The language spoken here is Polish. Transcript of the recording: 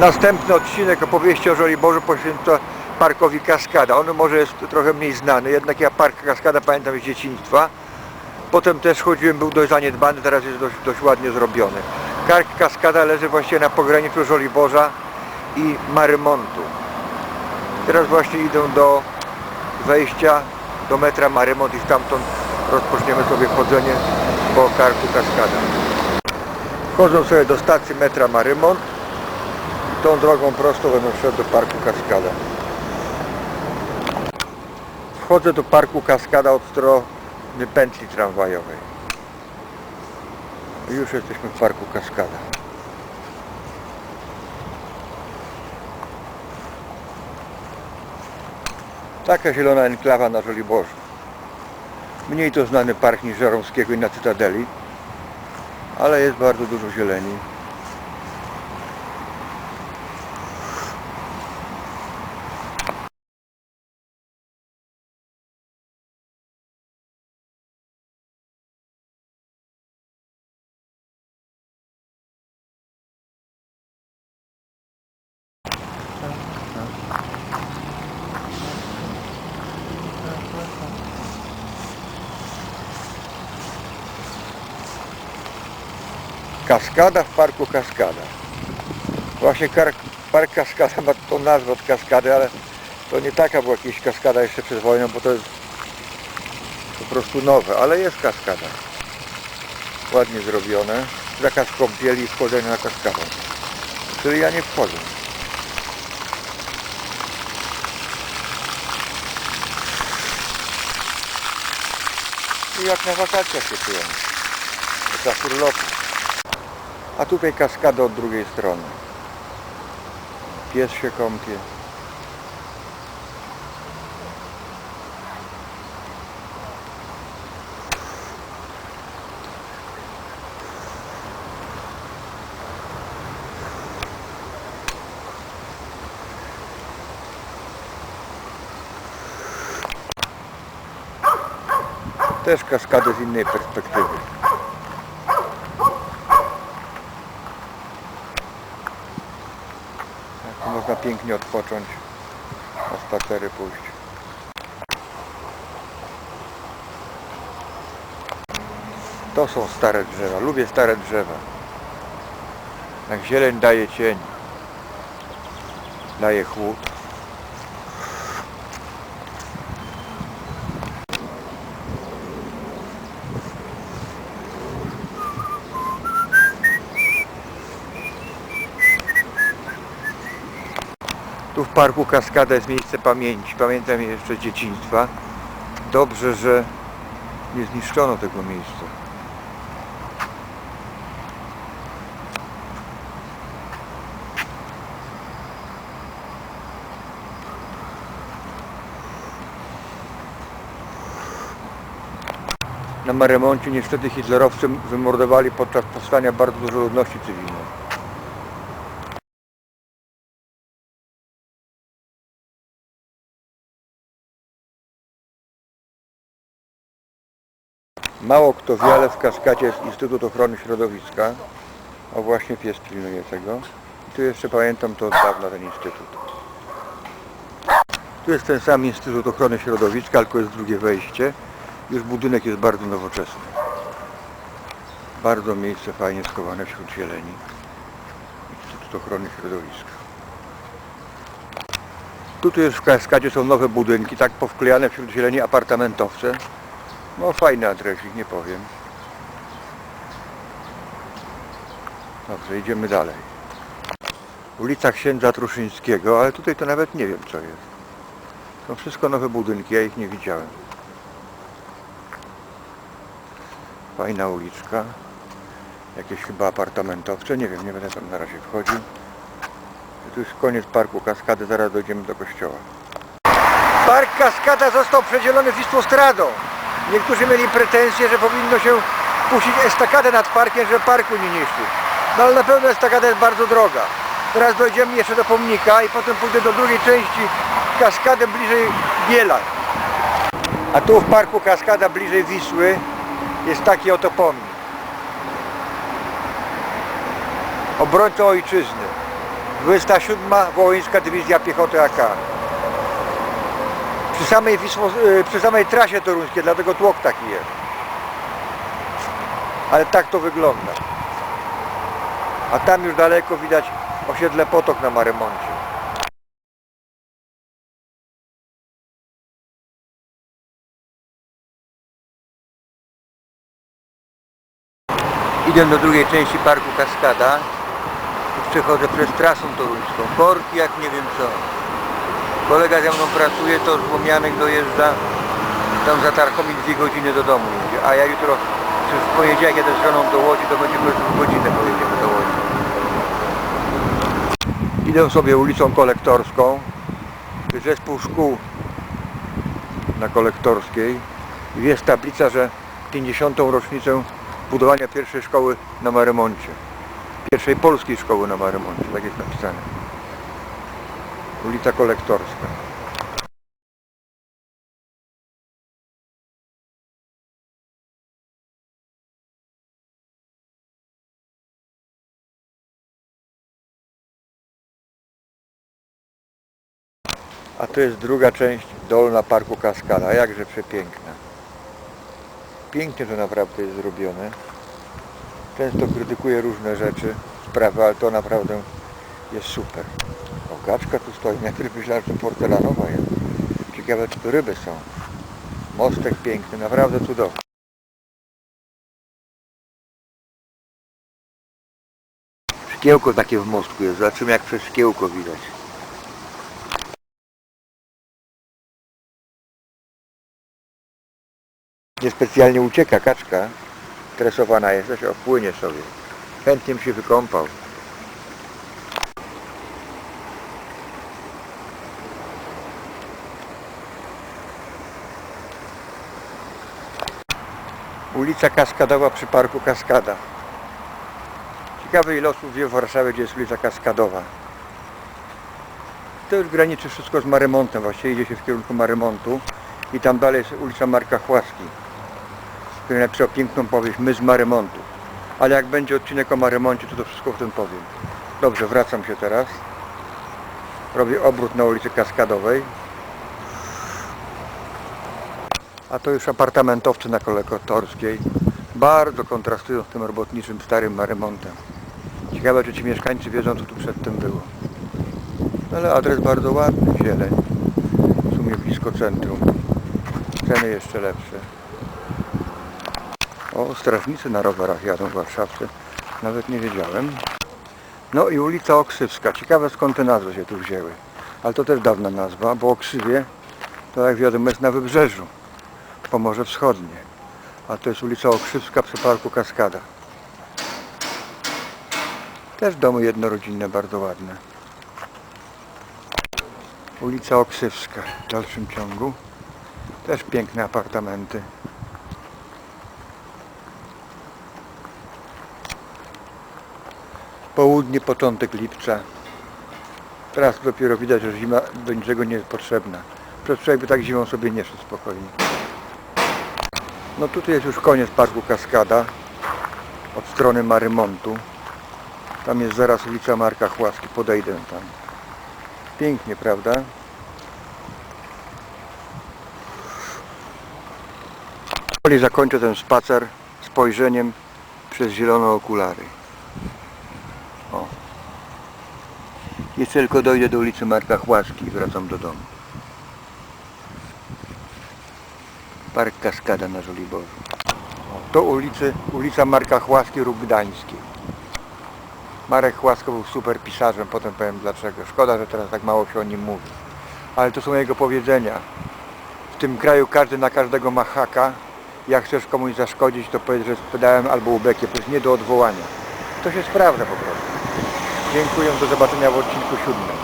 Następny odcinek opowieści o Żoliborzu poświęcę parkowi Kaskada. On może jest trochę mniej znany, jednak ja park Kaskada pamiętam z dzieciństwa. Potem też chodziłem, był dość zaniedbany, teraz jest dość, dość ładnie zrobiony. Park Kaskada leży właściwie na pograniczu Żoliborza i Marymontu. Teraz właśnie idę do wejścia do metra Marymont i stamtąd rozpoczniemy sobie chodzenie po karku Kaskada. Wchodzą sobie do stacji metra Marymont tą drogą prosto będę szedł do parku Kaskada. Wchodzę do parku Kaskada od strony pętli tramwajowej. I już jesteśmy w parku Kaskada. Taka zielona enklawa na Żoliborzu. Mniej to znany park niż Żaromskiego i na Cytadeli, ale jest bardzo dużo zieleni. Kaskada w parku Kaskada. Właśnie park Kaskada ma tą nazwę od Kaskady, ale to nie taka była jakaś kaskada jeszcze przed wojną, bo to jest po prostu nowe, ale jest kaskada. Ładnie zrobione. Zakaz kąpieli i wchodzenia na kaskadę. Czyli ja nie wchodzę. I jak na wakacjach się czujemy. To czas urlopu. A tutaj kaskada od drugiej strony. Pies się kąpie. Też kaskady z innej perspektywy. Tak, tu można pięknie odpocząć, na spacery pójść. To są stare drzewa. Lubię stare drzewa. Jak zieleń daje cień. Daje chłód. Tu w parku Kaskada jest miejsce pamięci. Pamiętam je jeszcze z dzieciństwa. Dobrze, że nie zniszczono tego miejsca. Na Marymoncie niestety hitlerowcy wymordowali podczas powstania bardzo dużo ludności cywilnej. Mało kto wie, ale w Kaskadzie jest Instytut Ochrony Środowiska. O właśnie pies pilnuje tego. I tu jeszcze pamiętam to od dawna ten instytut. Tu jest ten sam Instytut Ochrony Środowiska, tylko jest drugie wejście. Już budynek jest bardzo nowoczesny. Bardzo miejsce fajnie schowane wśród zieleni. Instytut Ochrony Środowiska. Tutaj już w Kaskadzie są nowe budynki, tak powklejane wśród zieleni apartamentowce. No fajny adresik, nie powiem. Dobrze, idziemy dalej. Ulica Księdza Truszyńskiego, ale tutaj to nawet nie wiem co jest. To wszystko nowe budynki, ja ich nie widziałem. Fajna uliczka. Jakieś chyba apartamentowce, nie wiem, nie będę tam na razie wchodził. Tu jest koniec parku Kaskady, zaraz dojdziemy do kościoła. Park Kaskada został przedzielony Wisłostradą. Niektórzy mieli pretensje, że powinno się puścić estakadę nad parkiem, żeby parku nie niszczyć. No ale na pewno estakada jest bardzo droga. Teraz dojdziemy jeszcze do pomnika i potem pójdę do drugiej części kaskady bliżej Biela. A tu w parku Kaskada bliżej Wisły jest taki oto pomnik. Obrońca ojczyzny. 27 Wołyńska Dywizja Piechoty AK. Przy samej, y, przy samej trasie toruńskiej, dlatego tłok taki jest. Ale tak to wygląda. A tam już daleko widać osiedle Potok na Marymoncie. Idę do drugiej części Parku Kaskada. Przechodzę przez trasę toruńską. Korki jak nie wiem co. Kolega ze mną pracuje, to z Łomianek dojeżdża. Tam za Tarchomik dwie godziny do domu jedzie. A ja jutro, czy w poniedziałek jadę z żoną do Łodzi, to będzie w godzinę pojedziemy do Łodzi. Idę sobie ulicą kolektorską. Zespół szkół na kolektorskiej. Jest tablica, że 50. rocznicę budowania pierwszej szkoły na Marymoncie. Pierwszej polskiej szkoły na Marymoncie, tak jest napisane. Ulica Kolektorska. A to jest druga część dolna Parku Kaskada, jakże przepiękna. Pięknie to naprawdę jest zrobione. Często krytykuję różne rzeczy, sprawy, ale to naprawdę jest super. O, gaczka tu stoi, najpierw myślałem, że to porcelanowa jest. Ciekawe, czy to ryby są. Mostek piękny, naprawdę cudowny. Szkiełko takie w mostku jest, zobaczymy jak przez szkiełko widać. Niespecjalnie ucieka kaczka, stresowana jest, się opłynie sobie. Chętnie bym się wykąpał. Ulica Kaskadowa przy Parku Kaskada. Ciekawe ile osób wie w Warszawie, gdzie jest ulica Kaskadowa. To już graniczy wszystko z Marymontem, właściwie idzie się w kierunku Marymontu i tam dalej jest ulica Marka Chłaski, który napisał piękną powieść My z Marymontu. Ale jak będzie odcinek o Marymoncie, to to wszystko w tym powiem. Dobrze, wracam się teraz. Robię obrót na ulicy Kaskadowej. A to już apartamentowcy na Kolektorskiej. Bardzo kontrastują z tym robotniczym starym Marymontem. Ciekawe, czy ci mieszkańcy wiedzą, co tu przedtem było. Ale adres bardzo ładny, zieleń. W sumie blisko centrum. Ceny jeszcze lepsze. O, strażnicy na rowerach jadą w Warszawce. Nawet nie wiedziałem. No i ulica Oksywska. Ciekawe skąd te nazwy się tu wzięły. Ale to też dawna nazwa, bo Okrzywie to jak wiadomo jest na wybrzeżu. Pomorze Wschodnie. A to jest ulica Okrzywska przy Parku Kaskada. Też domy jednorodzinne, bardzo ładne. Ulica Oksywska w dalszym ciągu. Też piękne apartamenty. Południe, początek lipca. Teraz dopiero widać, że zima do niczego nie jest potrzebna. Przez wczoraj by tak zimą sobie nie szedł spokojnie. No tutaj jest już koniec parku Kaskada od strony Marymontu. Tam jest zaraz ulica Marka Chłaski, podejdę tam. Pięknie, prawda? Powoli zakończę ten spacer spojrzeniem przez zielone okulary. O. Jeszcze tylko dojdę do ulicy Marka Chłaski i wracam do domu. Park Kaskada na Żoliborzu. To ulicy, ulica Marka Chłaski, Róg Gdański. Marek Chłasko był super pisarzem, potem powiem dlaczego. Szkoda, że teraz tak mało się o nim mówi. Ale to są jego powiedzenia. W tym kraju każdy na każdego ma haka. Jak chcesz komuś zaszkodzić, to powiedz, że sprzedałem albo ubekie. To jest nie do odwołania. To się sprawdza po prostu. Dziękuję, do zobaczenia w odcinku siódmym.